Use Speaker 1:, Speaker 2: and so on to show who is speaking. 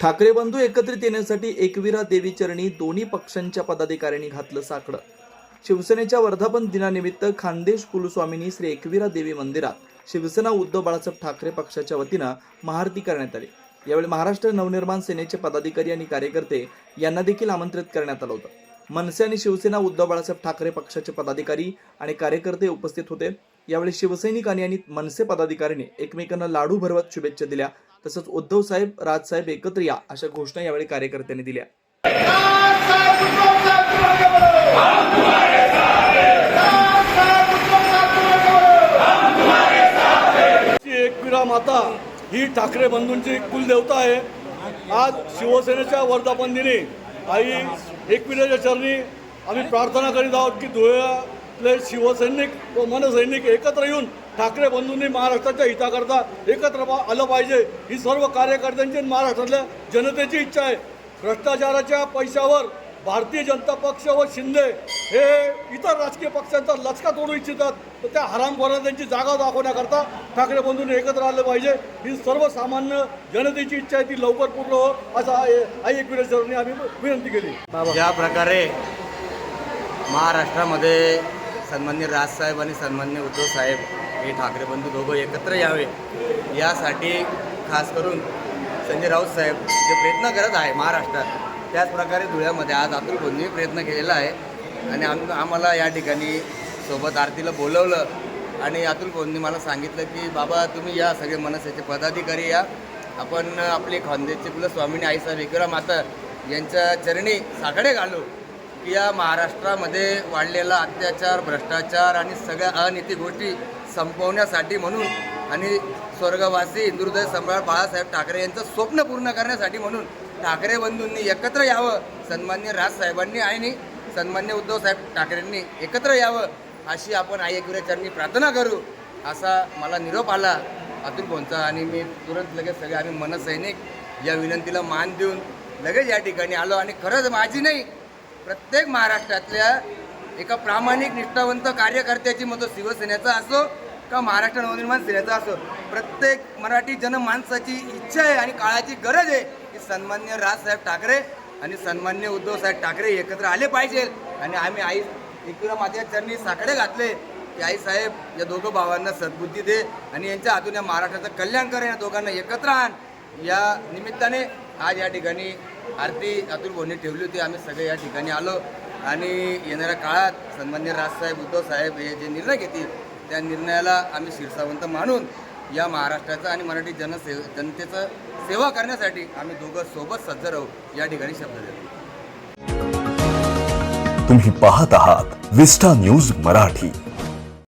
Speaker 1: ठाकरे बंधू एकत्रित येण्यासाठी एकविरा देवीचरणी दोन्ही पक्षांच्या पदाधिकाऱ्यांनी घातलं साकडं. शिवसेनेच्या वर्धापन दिनानिमित्त खानदेश कुलस्वामिनी श्री एकविरा देवी मंदिरात शिवसेना उद्धव बाळासाहेब ठाकरे पक्षाच्या वतीनं महाआरती करण्यात आली. यावेळी महाराष्ट्र नवनिर्माण सेनेचे पदाधिकारी आणि कार्यकर्ते यांना देखील आमंत्रित करण्यात आलं होतं. मनसे आणि शिवसेना उद्धव बाळासाहेब ठाकरे पक्षाचे पदाधिकारी आणि कार्यकर्ते उपस्थित होते. यावेळी शिवसैनिकांनी आणि मनसे पदाधिकाऱ्यांनी एकमेकांना लाडू भरवत शुभेच्छा दिल्या. तसंच उद्धव साहेब राजसाहेब एकत्र या अशा घोषणा यावेळी कार्यकर्त्यांनी दिल्या.
Speaker 2: एकविरा माता ही ठाकरे बंधूंची कुलदेवता आहे. आज शिवसेनेच्या वर्धापन दिनी आई एकविराच्या चरणी आम्ही प्रार्थना करीत आहोत की धुळ्यातले शिवसैनिक व मनसैनिक एकत्र येऊन ठाकरे बंधूंनी महाराष्ट्राच्या हिताकरता एकत्र आलं पाहिजे. ही सर्व कार्यकर्त्यांची आणि महाराष्ट्रातल्या जनतेची इच्छा आहे. भ्रष्टाचाराच्या पैशावर भारतीय जनता पक्ष व शिंदे हे इतर राजकीय पक्षांचा लचका तोडू इच्छितात. तर त्या हरामखोरांना त्यांची जागा दाखवण्याकरता ठाकरे बंधूंनी एकत्र आलं पाहिजे. ही सर्वसामान्य जनतेची इच्छा आहे. ती लवकर पूर्ण हो असं आई- एक एकविरा आम्ही विनंती केली.
Speaker 3: ज्या प्रकारे महाराष्ट्रामध्ये सन्मान्य राजसाहेब आणि सन्मान्य उद्धव साहेब हे ठाकरे बंधू दोघं एकत्र यावे यासाठी खास करून संजय राऊत साहेब जे प्रयत्न करत आहे महाराष्ट्रात त्याचप्रकारे धुळ्यामध्ये आज अतुल बोंनी प्रयत्न केलेला आहे. आणि आम आम्हाला या ठिकाणी सोबत आरतीला बोलवलं आणि अतुल बोंनी मला सांगितलं की बाबा तुम्ही या सगळे मनसेचे पदाधिकारी या. आपण आपले खानदेशचे कुलस्वामिनी आईसाहेब विक्रम माता यांच्या चरणी साकडे घालू. या महाराष्ट्रामध्ये वाढलेला अत्याचार भ्रष्टाचार आणि सगळ्या अनिती गोष्टी संपवण्यासाठी म्हणून आणि स्वर्गवासी हिंदुहृदय सम्राट बाळासाहेब ठाकरे यांचं स्वप्न पूर्ण करण्यासाठी म्हणून ठाकरे बंधूंनी एकत्र यावं सन्मान्य राजसाहेबांनी आणि सन्मान्य उद्धवसाहेब ठाकरेंनी एकत्र यावं अशी आपण आई एकविराचांनी प्रार्थना करू. असा मला निरोप आला. अतुल कोणचा आणि मी तुरंत लगेच सगळे आम्ही मनसैनिक या विनंतीला मान देऊन लगेच या ठिकाणी आलो आणि खरंच माझी नाही प्रत्येक महाराष्ट्रातल्या एका प्रामाणिक निष्ठावंत कार्यकर्त्याची मतं शिवसेनेचा असो का महाराष्ट्र नवनिर्माण सेनेचा असो प्रत्येक मराठी जनमानसाची इच्छा आहे आणि काळाची गरज आहे की सन्मान्य राजसाहेब ठाकरे आणि सन्मान्य उद्धवसाहेब ठाकरे एकत्र आले पाहिजे. आणि आम्ही आई एकविरा माझ्या चरणी साकडे घातले की आई साहेब या दोघं भावांना सद्बुद्धी दे आणि यांच्या हातून या महाराष्ट्राचं कल्याण करेन या दोघांना एकत्र आण. या निमित्ताने आज या ठिकाणी आरती अतुल भोनी ठेवली होती. आम्ही सगळे या ठिकाणी आलो आणि येणाऱ्या काळात सन्मान्य राजसाहेब उद्धव साहेब हे जे निर्णय घेतील त्या निर्णयाला आम्ही शिरसावंत मानून या महाराष्ट्राचं आणि मराठी जनसे जनतेचं सेवा करण्यासाठी आम्ही दोघं सोबत सज्ज राहू या ठिकाणी शब्द देतो.
Speaker 4: तुम्ही पाहत आहात विस्टा न्यूज मराठी.